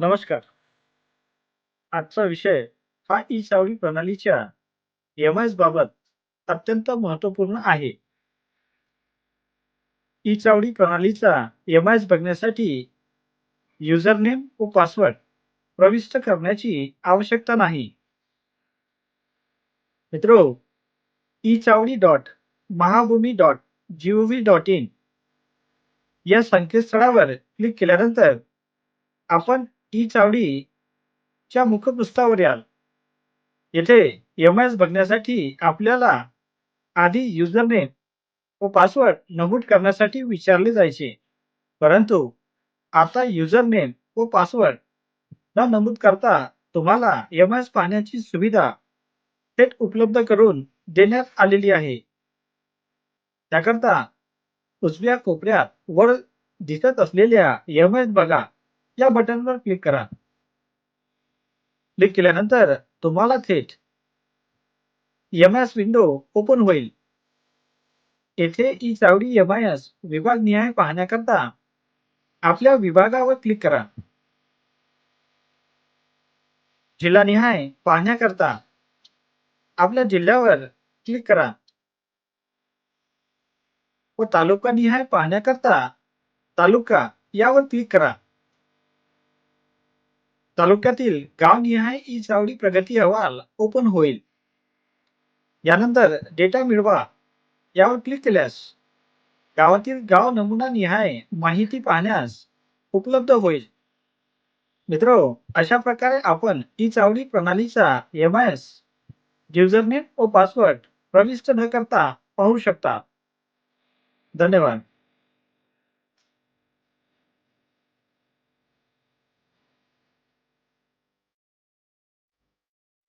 नमस्कार. आजचा विषय हा ई-चावडी प्रणालीच्या एम एस बाबत अत्यंत महत्त्वपूर्ण आहे. ई-चावडी प्रणालीचा एम एस बघण्यासाठी युजरनेम व पासवर्ड प्रविष्ट करण्याची आवश्यकता नाही. मित्रो, ई-चावडी dot Mahabhumi dot GOV dot in या संकेतस्थळावर क्लिक केल्यानंतर आपण ही चावडी च्या मुखपृष्ठावर याल. येथे एम-आयएस बघण्यासाठी आपल्याला आधी युजरनेम व पासवर्ड नमूद करण्यासाठी विचारले जायचे. परंतु आता युजरनेम व पासवर्ड न नमूद करता तुम्हाला एम-आयएस पाहण्याची सुविधा थेट उपलब्ध करून देण्यात आलेली आहे. त्याकरता उजव्या कोपऱ्यात वर दिसत असलेल्या एम-आयएस बघा या बटनवर क्लिक करा. क्लिक केल्यानंतर तुम्हाला थेट एम-आयएस विंडो ओपन होईल. येथे ई-चावडी एम-आयएस विभागनिहाय पाहण्याकरता आपल्या विभागावर क्लिक करा. जिल्हा निहाय पाहण्याकरता आपल्या जिल्ह्यावर क्लिक करा व तालुका निहाय पाहण्याकरता तालुका यावर क्लिक करा. तालुक्यातील गावनिहाय ई-चावडी प्रगती अहवाल ओपन होईल. यानंतर डेटा मिळवा यावर क्लिक केल्यास गावातील गाव नमुना निहाय माहिती पाहण्यास उपलब्ध होईल. मित्रो, अशा प्रकारे आपण ई-चावडी प्रणालीचा एम आय एस युजरनेम व पासवर्ड प्रविष्ट न करता पाहू शकता. धन्यवाद.